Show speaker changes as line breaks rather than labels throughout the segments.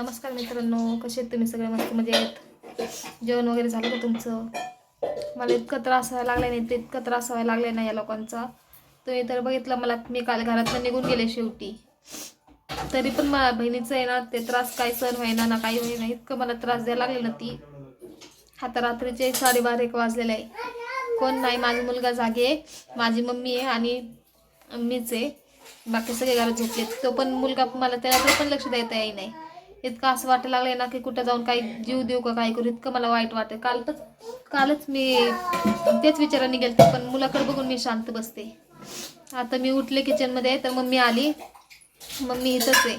नमस्कार मित्रांनो कसे आहेत तुम्ही? सगळे मस्त मजेत? जेवण वगैरे झालं का तुमचं? मला इतकं त्रास व्हायला लागला नाही ते इतकं त्रास व्हायला लागला नाही या लोकांचा. तुम्ही तर बघितलं मला मी काल घरातनं निघून गेले शेवटी. तरी पण मला बहिणीचं आहे ना ते त्रास काही सहन व्हायना ना काही होईना. इतकं मला त्रास द्यायला लागले ना ती. आता रात्रीचे साडेबारा एक वाजलेले आहे. कोण नाही माझा मुलगा जागे माझी मम्मी आहे आणि मीच आहे. बाकी सगळे घरात झोपले तो पण मुलगा मला त्याला पण लक्ष देता येई नाही. इतकं असं वाटायला लागलं ना की कुठं जाऊन काही जीव देऊ का काय करू? इतकं मला वाईट वाटतं. काल तर कालच मी तेच विचाराने गेलते पण मुलाकडे बघून मी शांत बसते. आता मी उठले किचनमध्ये तर मम्मी आली. मम्मी इथंच आहे.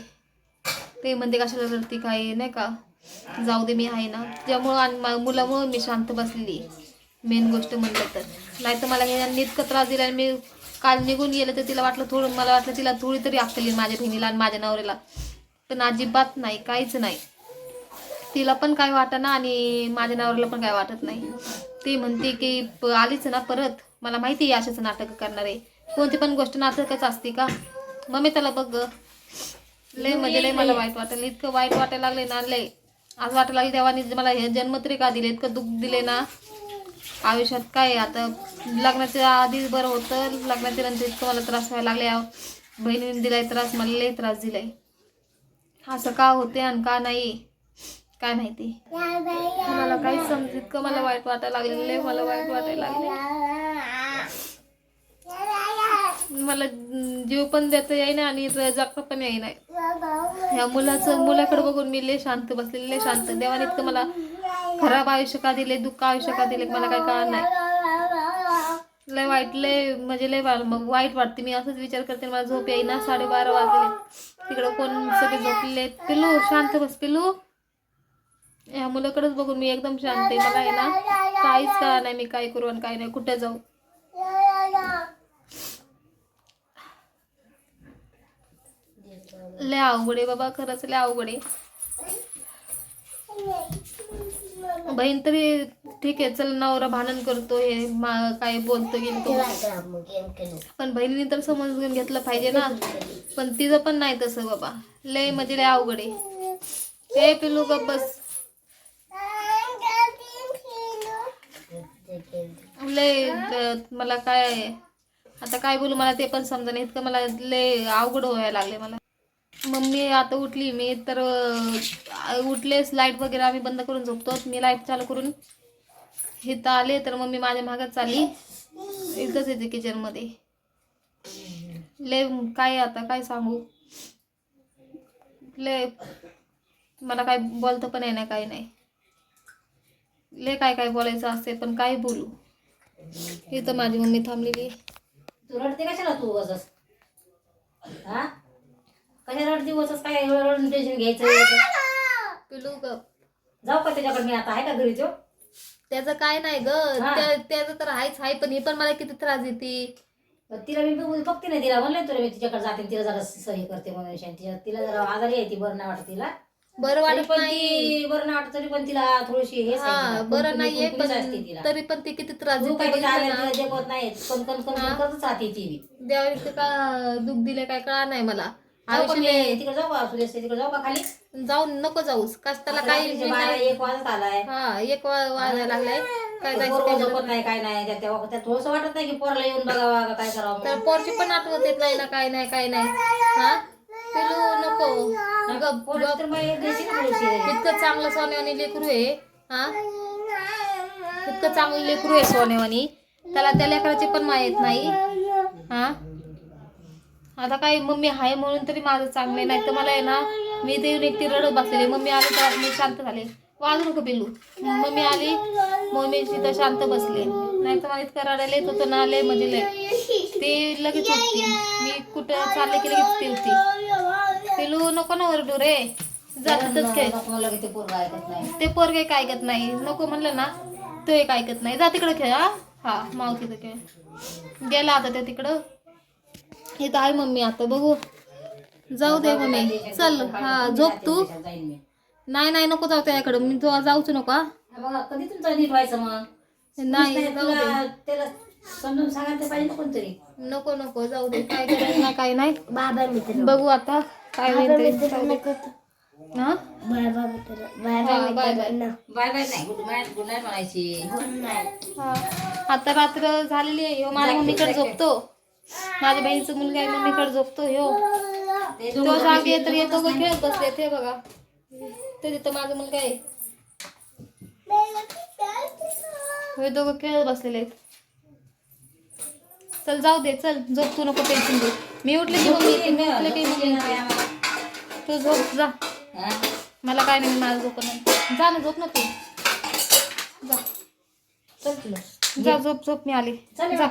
ते म्हणते कशाला रडती काय? नाही का? जाऊ दे मी आहे ना. त्यामुळं आणि मा- मुलामुळं मी शांत बसलेली. मेन गोष्ट म्हणलं तर. नाही तर मला इतकं त्रास दिला आणि मी काल निघून गेलं तर तिला वाटलं थोडं मला वाटलं तिला थोडी तरी अक्कल येईल माझ्या बहिणीला आणि माझ्या नवऱ्याला. पण अजिबात नाही काहीच नाही. तिला पण काय वाटना आणि माझ्या नवऱ्याला पण काय वाटत नाही. ती म्हणते की प- आलीच ना परत. मला माहिती आहे अशाच नाटक करणार. आहे कोणती पण गोष्ट नाटकच असते का? मग मी त्याला बघ लय म्हणजे लय मला वाईट वाटलं इतकं वाईट वाटायला लागले ना लय. आज वाटायला लागले देवाने मला हे जन्मत्री का दिले इतकं दुःख दिले ना. आयुष्यात काय आता? लग्नाच्या आधीच बरं होतं लग्नाच्या नंतर इतकं मला त्रास व्हायला लागले अहो, बहिणीने दिलाय त्रास मला लय त्रास दिलाय. असं का होते आणि का नाही काय माहिती. मला काहीच समज इतकं मला वाईट वाटायला लागले आहे मला वाईट वाटायला लागले. मला जीव पण देता येईना आणि र- जगता पण येईना. ह्या मुलाचं मुलाकडे बघून मी लय शांत बसलेले लय शांत. देवाने इतकं मला खराब आयुष्य का दिले दुःख आयुष्य का दिले मला काय कळणार नाही. लय वाईट लय म्हणजे लय मग वाईट वाटते. मी असंच विचार करते. मला झोप येईना साडेबारा वाजले. तिकडं कोण सगळे झोपले पिलू शांत बस पिलू. ह्या मुलाकडेच बघून मी एकदम शांत आहे. मला आहे ना काहीच कळा नाही मी काय करू आणि काय नाही. कुठे जाऊ? लय अवघड आहे बाबा. खरंच लय अवघड आहे. बहीण तरी ठीक आहे चल नवरा भांडण करतो हे काय बोलतो गेलतो पण बहिणीने तर समजून घेतलं पाहिजे ना. पण तिचं पण नाही तसं बाबा. लय म्हणजे लय अवघड आहे. ते पिलू गप बस. लय मला काय आता काय बोलू मला ते पण समजा नाही इतकं मला लय अवघड व्हायला लागले मला. मम्मी आता उठली. मी तर उठलेच. लाइट वगैरे आम्ही बंद करून झोपतो. मी लाइट चालू करून इथं आले. तर मम्मी माझ्या मागत चालली. इथंच येते किचनमध्ये ले काय आता? काय सांगू? ले मला काय बोलतं पण आहे ना काही नाही. ले काय काय बोलायचं असते पण काय बोलू. इथं माझी मम्मी थांबलेली.
तू रडते कशाला तू हा? हा कशा रडते वसस काय एवढं रडून टेन्शन घ्यायचं एवढं?
पिलू ग
जाऊ का त्याच्याकडे मी आता आहे का घरी तो
त्याचं काय नाही ग
हा.
त्या- त्याचं तर आहेच आहे पण ही पण मला किती त्रास देते
तिला मी बघू- बघते ना तिला म्हणलं तुला मी तिच्याकडे जाते तिला जरा सही करते म्हणून. तिला तिला जरा आजारी आहे ती बरं नाही वाटत तिला
बरं
तरी
वाटत
पण
नाही
ती बरं नाही वाटत तरी पण तिला थोडीशी हे
हा बरं नाहीये पण तरी पण ती किती त्रास देते बघितलं ना.
तिला जगत नाही कण कण कण
हा.
करतच राहते ती बी.
देवाने इतकं का दुःख दिले काय कळा नाही मला आयुष्य
मी तिकडे जाऊ का सुरेश तिकडे जाऊ का खाली.
जाऊन नको जाऊस कस त्याला काही
रात्रीचे बारा एक वाजत आलाय.
हा एक वा- वाजायला लागलाय. काय जायचं काय
झोपत नाही काय नाही. त्या- थोडस वाटत नाही की पोराला येऊन बघावा का काय करावं
तर पोरची पण आठवत येत नाही ना काय नाही काय नाही. हा? पिलू नको. गप
पोरं
गप.
तर मग एक द्यायची ना थोडीशी.
इतकं चांगलं सोन्यावानी लेकरू आहे हा? इतकं चांगलं लेकरू आहे सोन्यावानी त्याला त्या लेकराची पण माहीत नाही हा? आता काय मम्मी आहे म्हणून तरी माझं चांगलं नाही तर मला आहे ना मी ते येऊन एकटी रडत बसलेली. मम्मी आली तर मी शांत झाले. वाजू नको पिल्लू. मम्मी आली मम्मी तिथं शांत बसले. नाही तर मला इतकं रडायला येत होतं ना लय म्हणजे लय. ते लगेच उठते. मी कुठं चालले की लगेच ते उठते. पिल्लू नको ना ओरडू रे. जातच खेळ.
ते
पोरग एक ऐकत नाही. नको म्हणलं ना तो एक ऐकत नाही. जा तिकडं खेळ हा. हा मावशीचं खेळ. गेला आता त्या तिकडं. इथं आहे मम्मी आता बघू. जाऊ दे मम्मी. चल हा झोप तू. नाही नाही नको जाऊ त्याकडं मी तो जाऊच नको
बघा कधी तुमचं नीट व्हायचं मग?
नाही
त्याला समजून सांगायला पाहिजे ना कोणतरी.
नको नको जाऊ दे. काय करायचं ना काय नाही.
बाबा मित्र
बघू आता काय होईल ते. जाऊ दे. हा?
Bye bye. मित्र बाय बाय
नाही गुड नाईट गुड नाईट म्हणायची.
हा. आता रात्र झालेली आहे. माझ्या मम्मीकडे. झोपतो. माझ्या बहिणीचा मुलगा आहे मम्मीकडे झोपतो ह्यो
ते
जागे तर येतो का खेळत बसले ते बघा. ते तिथं माझा मुलगा आहे. हे दोघं खेळत बसलेले आहेत. चल जाऊ दे चल झोप तू नको टेन्शन घेऊ. मी उठले की मम्मी येते मी उठले की मम्मी येते. तू झोप जा? मला काय नाही माझं झोप नाही. जा ना झोप ना तू. जा.
चल तुला
जा झोप झोप मी आली.
चल
जा.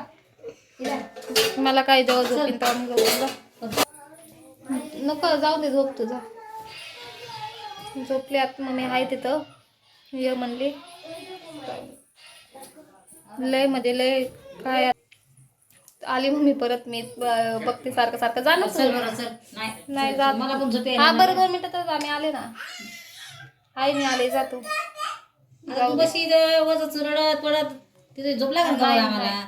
मला काय जेव्हा झोपीन तेव्हा मी झोपेन, जा. नको जाऊ दे झोप तू जा. झोपले आत मग मी आहे तिथं. ये म्हणली. लय म्हणजे लय काय आली मम्मी परत मी बघते सारखं सारखं. जा ना तू.
चल बरं चल. नाही
जात
मला पण झोप
हा. बरं दोन मिनिटातच आम्ही आले ना. आई मी आले जा तू.
आता तू बशी इथं वजच रडत पडत. तिथे झोपला का आम्हाला?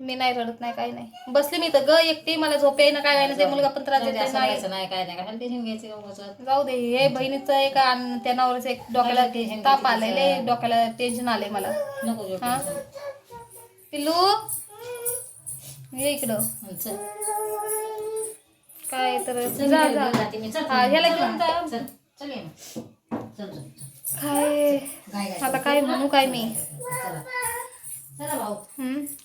मी नाही रडत नाही काही नाही. बसली मी तर ग एकटी मला झोप येईना काय नाही ते मुलगा पण त्रास देते नाही.
नाही काय नाही कशाला टेन्शन घ्यायचं?
जाऊ दे हे बहिणीचं एक आणि त्या नवऱ्याचं एक डोक्याला ताप आलेले डोक्याला टेन्शन आले मला.
नको.
हा? पिल्लू? ये इकडं.
हं, चल.
काय तर
चल,
जा
मी
जा.
जाते मी. चल,
हा, ह्याला घेऊन जा.
चल. चल ये ना. चल चल चल.
काय? आता काय म्हणू काय मी?
चला.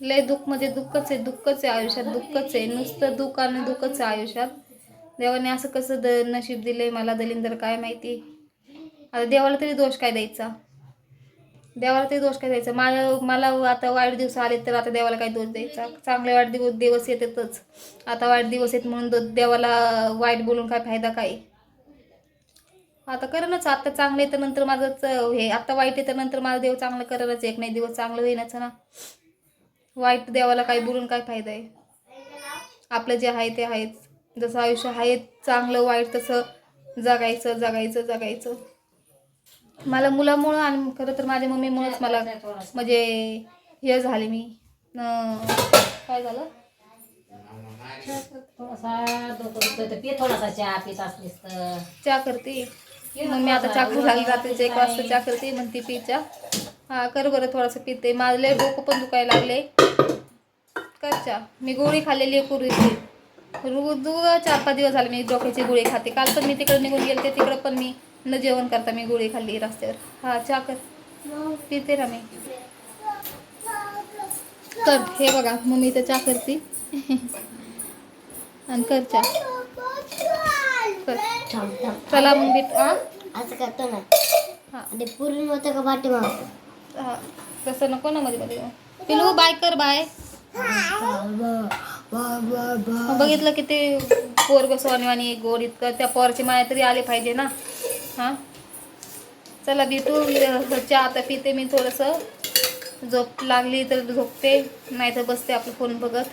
लय दुःख म्हणजे दुःखच आहे दुःखच आहे आयुष्यात दुःखच आहे. नुसतं दुःख आणि दुःखच आहे आयुष्यात. देवाने असं कसं द नशीब दिलंय मला दलिंदर काय माहिती? आता देवाला तरी दोष काय द्यायचा? देवाला तरी दोष काय द्यायचा? मला मला आता वाईट दिवस आले तर आता देवाला काय दोष द्यायचा? चांगले वाईट दिवस दिवस येतातच. आता वाईट दिवस येत म्हणून देवाला वाईट बोलून काय फायदा काय? आता करणच आता चांगलं येतं नंतर माझंच हे आता वाईट येतं नंतर माझं देव चांगलं करणच एक नाही दिवस चांगलं होईनच ना. वाईट देवाला काय बोलून काय फायदा आहे? आपलं जे आहे ते आहेच. जसं आयुष्य आहे चांगलं वाईट तसं जगायचं जगायचं जगायचं. मला मुलामुळं आणि खरं तर माझ्या मम्मीमुळंच मला म्हणजे हे झाले मी. काय झालं?
थोडासा डोकं दुखतंय तर पे थोडासा चहा पीत असलीस तर.
चहा करते. मग मी आता चहा करायला जाते एक वाजता चहा करते म्हणते पी चहा हा कर बरं थोडंसं पिते. माझं लय डोकं पण दुखायला लागले. कर चहा. मी गोळी खाल्लेली आहे पूर्वीची. रोज चार पाच दिवस झाले मी डोक्याची गोळी खाते. काल पण मी तिकडे निघून गेले तिकडं पण मी न जेवण करता मी गोळी खाल्ली रस्त्यावर. हा चहा कर. पिते ना मी. कर हे बघा मग मी इथं चहा करते. आणि कर चहा. कर. चला मग मी हा?
असं करतो ना.
हा.
पूर्ण होतं का पाठीमाग
हा. तसं नको ना मध्ये मध्ये. पिलू बाय कर बाय. मग बघितलं की ते पोरग सोनेवानी गोड इतकं त्या पोरची माया तरी आले पाहिजे ना. हा? चला भेटू चहा आता पिते मी थोडंसं. झोप लागली तर झोपते नाही तर बसते आपलं फोन बघत.